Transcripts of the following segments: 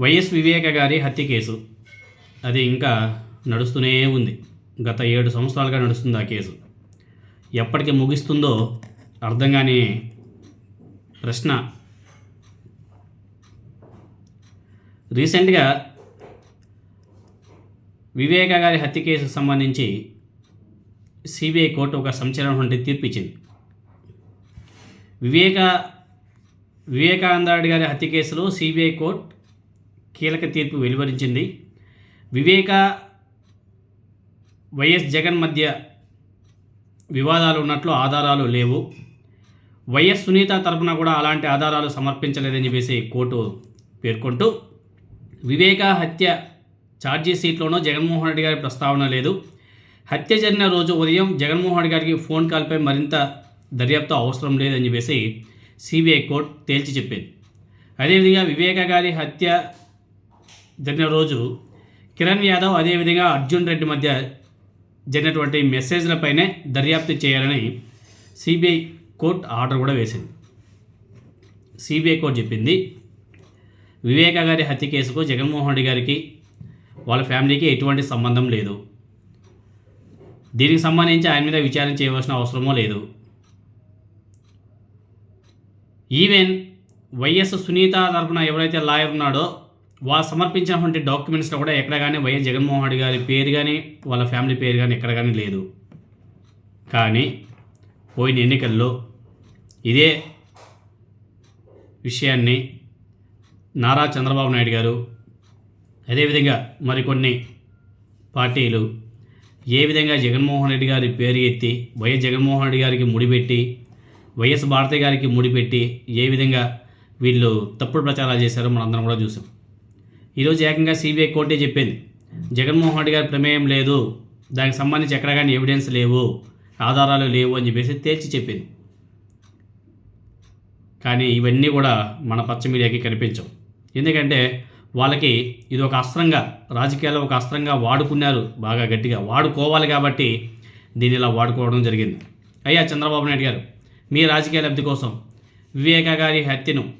YS Viveka గారి హత్య case. అది ఇంకా నడుస్తూనే ఉంది. గత ఏడు సంవత్సరాలుగా నడుస్తుంది ఆ కేసు. ఎప్పటికి ముగిస్తుందో అర్థం కాని ప్రశ్న. రీసెంట్గా వివేక గారి హత్య కేసుకు సంబంధించి సిబిఐ కోర్టు ఒక సంచలనటువంటి తీర్పు ఇచ్చింది. వివేక వివేకానంద రెడ్డి గారి హత్య కేసులో సిబిఐ కోర్టు కీలక తీర్పు వెలువరించింది. వివేక వైఎస్ జగన్ మధ్య వివాదాలు ఉన్నట్లు ఆధారాలు లేవు. వైఎస్ సునీత తరపున కూడా అలాంటి ఆధారాలు సమర్పించలేదని చెప్పేసి కోర్టు పేర్కొంటూ వివేక హత్య ఛార్జీ సీట్లోనూ జగన్మోహన్ రెడ్డి గారి ప్రస్తావన లేదు. హత్య జరిగిన రోజు ఉదయం జగన్మోహన్ రెడ్డి గారికి ఫోన్ కాల్పై మరింత దర్యాప్తు అవసరం లేదని చెప్పేసి సిబిఐ కోర్టు తేల్చి చెప్పింది. అదేవిధంగా వివేక గారి హత్య జరిగిన రోజు కిరణ్ యాదవ్ అదేవిధంగా అర్జున్ రెడ్డి మధ్య జరిగినటువంటి మెసేజ్లపైనే దర్యాప్తు చేయాలని సిబిఐ కోర్టు ఆర్డర్ కూడా వేసింది. సిబిఐ కోర్టు చెప్పింది వివేక గారి హత్య కేసుకు జగన్మోహన్ రెడ్డి గారికి వాళ్ళ ఫ్యామిలీకి ఎటువంటి సంబంధం లేదు. దీనికి సంబంధించి ఆయన మీద విచారణ చేయవలసిన అవసరమో లేదు. ఈవెన్ వైఎస్ సునీత తరపున ఎవరైతే లాయర్ ఉన్నాడో వారు సమర్పించినటువంటి డాక్యుమెంట్స్లో కూడా ఎక్కడ కానీ వైఎస్ జగన్మోహన్ రెడ్డి గారి పేరు కానీ వాళ్ళ ఫ్యామిలీ పేరు కానీ ఎక్కడ కానీ లేదు. కానీ పోయిన ఎన్నికల్లో ఇదే విషయాన్ని నారా చంద్రబాబు నాయుడు గారు అదేవిధంగా మరికొన్ని పార్టీలు ఏ విధంగా జగన్మోహన్ రెడ్డి గారి పేరు ఎత్తి వైఎస్ జగన్మోహన్ రెడ్డి గారికి ముడిపెట్టి వైఎస్ భారతి గారికి ముడిపెట్టి ఏ విధంగా వీళ్ళు తప్పుడు ప్రచారాలు చేశారో మనందరం కూడా చూసాం. ఈరోజు ఏకంగా సిబిఐ కోర్టే చెప్పింది. జగన్మోహన్ రెడ్డి గారి ప్రమేయం లేదు. దానికి సంబంధించి ఎక్కడ కానీ ఎవిడెన్స్ లేవు. ఆధారాలు లేవు అని చెప్పేసి తేల్చి చెప్పింది. కానీ ఇవన్నీ కూడా మన పచ్చ మీడియాకి కనిపించవు. ఎందుకంటే వాళ్ళకి ఇది ఒక అస్త్రంగా రాజకీయాల్లో ఒక అస్త్రంగా వాడుకున్నారు బాగా గట్టిగా. వాడుకోవాలి కాబట్టి దీన్ని ఇలా వాడుకోవడం జరిగింది. అయ్యా చంద్రబాబు నాయుడు గారు మీ రాజకీయ లబ్ధి కోసం వివేక గారి హత్యను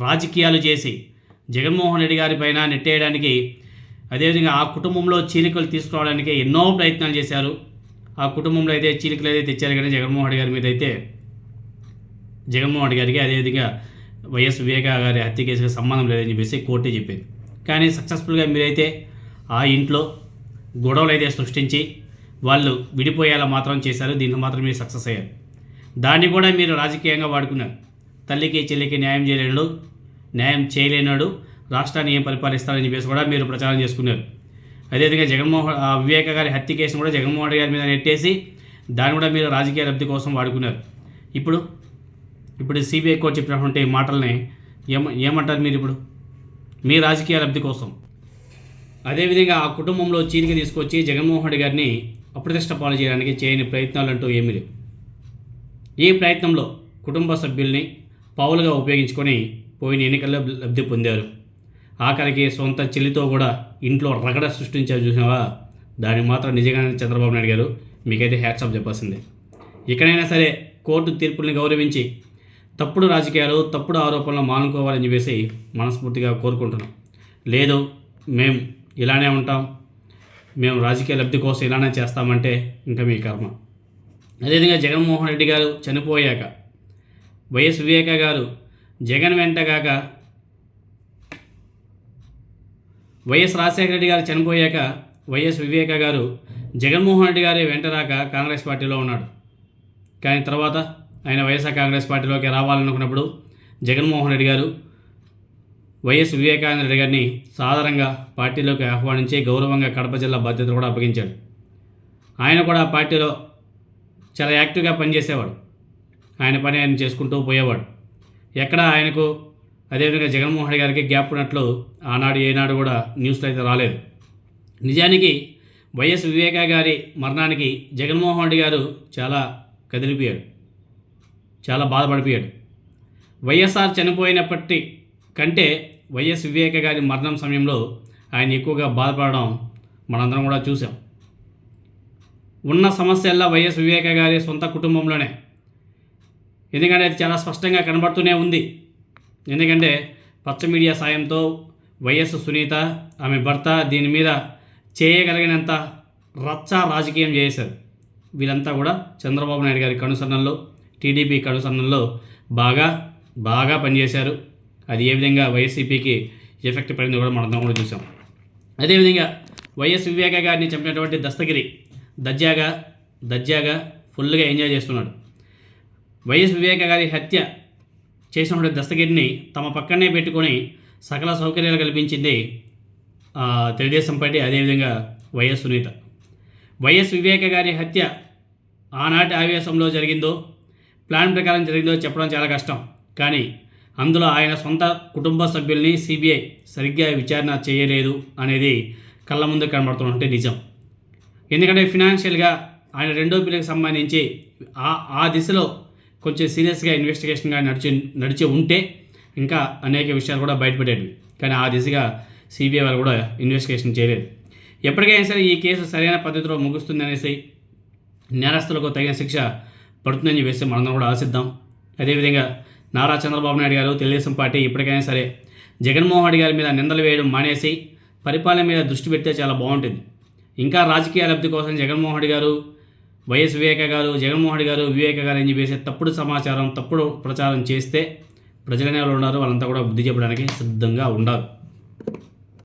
రాజకీయాలు చేసి జగన్మోహన్ రెడ్డి గారి పైన నెట్టేయడానికి అదేవిధంగా ఆ కుటుంబంలో చీలికలు తీసుకురావడానికి ఎన్నో ప్రయత్నాలు చేశారు. ఆ కుటుంబంలో అయితే చీలికలు అయితే తెచ్చారు కానీ జగన్మోహన్ రెడ్డి గారి మీద అయితే జగన్మోహన్ రెడ్డి గారికి అదేవిధంగా వైఎస్ వివేక గారి హత్య కేసుకి సంబంధం లేదని చెప్పేసి కోర్టే చెప్పింది. కానీ సక్సెస్ఫుల్గా మీరైతే ఆ ఇంట్లో గొడవలు అయితే సృష్టించి వాళ్ళు విడిపోయేలా మాత్రం చేశారు. దీంట్లో మాత్రం మీరు సక్సెస్ అయ్యారు. దాన్ని కూడా మీరు రాజకీయంగా వాడుకున్నారు. తల్లికి చెల్లికి న్యాయం చేయలేడు న్యాయం చేయలేనాడు రాష్ట్రాన్ని ఏం పరిపాలిస్తారని చెప్పేసి కూడా మీరు ప్రచారం చేసుకున్నారు. అదేవిధంగా జగన్మోహన్ ఆ వివేక గారి హత్య కేసును కూడా జగన్మోహన్ రెడ్డి గారి మీద నెట్టేసి దాన్ని కూడా మీరు రాజకీయ లబ్ధి కోసం వాడుకున్నారు. ఇప్పుడు ఇప్పుడు సిబిఐ కోర్టు చెప్పినటువంటి మాటల్ని ఏమ ఏమంటారు మీరు ఇప్పుడు? మీ రాజకీయ లబ్ధి కోసం. అదేవిధంగా ఆ కుటుంబంలో చీలిక తీసుకొచ్చి జగన్మోహన్ రెడ్డి గారిని అప్రతిష్ట పాలు చేయడానికి చేయని ప్రయత్నాలు అంటూ ఏమీ లేవు. ఈ ప్రయత్నంలో కుటుంబ సభ్యుల్ని పావులుగా ఉపయోగించుకొని పోయిన ఎన్నికల్లో లబ్ధి పొందారు. ఆఖరికి సొంత చెల్లితో కూడా ఇంట్లో రగడ సృష్టించారు చూసినావా? దానికి మాత్రం నిజంగానే చంద్రబాబు నాయుడు గారు మీకైతే హ్యాట్సాప్ చెప్పాల్సిందే. ఇక్కడైనా సరే కోర్టు తీర్పుల్ని గౌరవించి తప్పుడు రాజకీయాలు తప్పుడు ఆరోపణలు మానుకోవాలని చెప్పేసి మనస్ఫూర్తిగా కోరుకుంటున్నాం. లేదు మేము ఇలానే ఉంటాం. మేము రాజకీయ లబ్ధి కోసం ఇలానే చేస్తామంటే ఇంకా మీ కర్మ. అదేవిధంగా జగన్మోహన్ రెడ్డి గారు చనిపోయాక వైఎస్ వివేక గారు జగన్ వెంటగాక వైఎస్ రాజశేఖర రెడ్డి గారు చనిపోయాక వైఎస్ వివేక గారు జగన్మోహన్ రెడ్డి గారి వెంటరాక కాంగ్రెస్ పార్టీలో ఉన్నాడు. కానీ తర్వాత ఆయన వైఎస్ఆర్ కాంగ్రెస్ పార్టీలోకి రావాలనుకున్నప్పుడు జగన్మోహన్ రెడ్డి గారు వైఎస్ వివేకానంద రెడ్డి గారిని సాధారణంగా పార్టీలోకి ఆహ్వానించి గౌరవంగా కడప జిల్లా బాధ్యతలు కూడా అప్పగించాడు. ఆయన కూడా పార్టీలో చాలా యాక్టివ్గా పనిచేసేవాడు. ఆయన పని ఆయన చేసుకుంటూ పోయేవాడు. ఎక్కడ ఆయనకు అదేవిధంగా జగన్మోహన్ రెడ్డి గారికి గ్యాప్ ఉన్నట్లు ఆనాడు ఏనాడు కూడా న్యూస్లో అయితే రాలేదు. నిజానికి వైఎస్ వివేక గారి మరణానికి జగన్మోహన్ రెడ్డి గారు చాలా కదిలిపోయాడు. చాలా బాధపడిపోయాడు. వైఎస్ఆర్ చనిపోయినప్పటి కంటే వైఎస్ వివేక గారి మరణం సమయంలో ఆయన ఎక్కువగా బాధపడడం మనందరం కూడా చూసాం ఉన్న సమస్యల్లా వైఎస్ వివేక గారి సొంత కుటుంబంలోనే ఎందుకంటే అది చాలా స్పష్టంగా కనబడుతూనే ఉంది. ఎందుకంటే పచ్చ మీడియా సాయంతో వైఎస్ సునీత ఆమె భర్త దీని మీద చేయగలిగినంత రచ్చ రాజకీయం చేశారు. వీళ్ళంతా కూడా చంద్రబాబు నాయుడు గారి కనుసన్నల్లో టీడీపీ కనుసన్నల్లో బాగా బాగా పనిచేశారు. అది ఏ విధంగా వైఎస్సీపీకి ఎఫెక్ట్ పడింది కూడా మనం కూడా చూసాం అదేవిధంగా వైఎస్ వివేక గారిని చంపినటువంటి దస్తగిరి దర్జాగా దర్జాగా ఫుల్గా ఎంజాయ్ చేస్తున్నాడు. వైఎస్ వివేక గారి హత్య చేసినటువంటి దస్తగిరిని తమ పక్కనే పెట్టుకొని సకల సౌకర్యాలు కల్పించింది తెలుగుదేశం పార్టీ అదేవిధంగా వైఎస్ సునీత. వైఎస్ వివేక గారి హత్య ఆనాటి ఆవేశంలో జరిగిందో ప్లాన్ ప్రకారం జరిగిందో చెప్పడం చాలా కష్టం. కానీ అందులో ఆయన సొంత కుటుంబ సభ్యుల్ని సిబిఐ సరిగ్గా విచారణ చేయలేదు అనేది కళ్ళ ముందు కనబడుతుంటే నిజం. ఎందుకంటే ఫినాన్షియల్గా ఆయన రెండో పిల్లకి సంబంధించి ఆ ఆ దిశలో కొంచెం సీరియస్గా ఇన్వెస్టిగేషన్గా నడిచి నడిచి ఉంటే ఇంకా అనేక విషయాలు కూడా బయటపడేవి కానీ ఆ దిశగా సిబిఐ వాళ్ళు కూడా ఇన్వెస్టిగేషన్ చేయలేదు. ఎప్పటికైనా సరే ఈ కేసు సరైన పద్ధతిలో ముగుస్తుంది అనేసి నేరస్తులకు తగిన శిక్ష పడుతుందని చెప్పేసి మనందరం కూడా ఆశిద్దాం. అదేవిధంగా నారా చంద్రబాబు నాయుడు గారు తెలుగుదేశం పార్టీ ఇప్పటికైనా సరే జగన్మోహన్ రెడ్డి గారి మీద నిందలు వేయడం మానేసి పరిపాలన మీద దృష్టి పెడితే చాలా బాగుంటుంది. ఇంకా రాజకీయ లబ్ధి కోసం జగన్మోహన్ రెడ్డి గారు వైఎస్ వివేక గారు జగన్మోహన్ గారు వివేక గారు అని చెప్పేసి తప్పుడు సమాచారం తప్పుడు ప్రచారం చేస్తే ప్రజలనే వాళ్ళు ఉన్నారు. వాళ్ళంతా కూడా బుద్ధి చెప్పడానికి సిద్ధంగా ఉండాలి.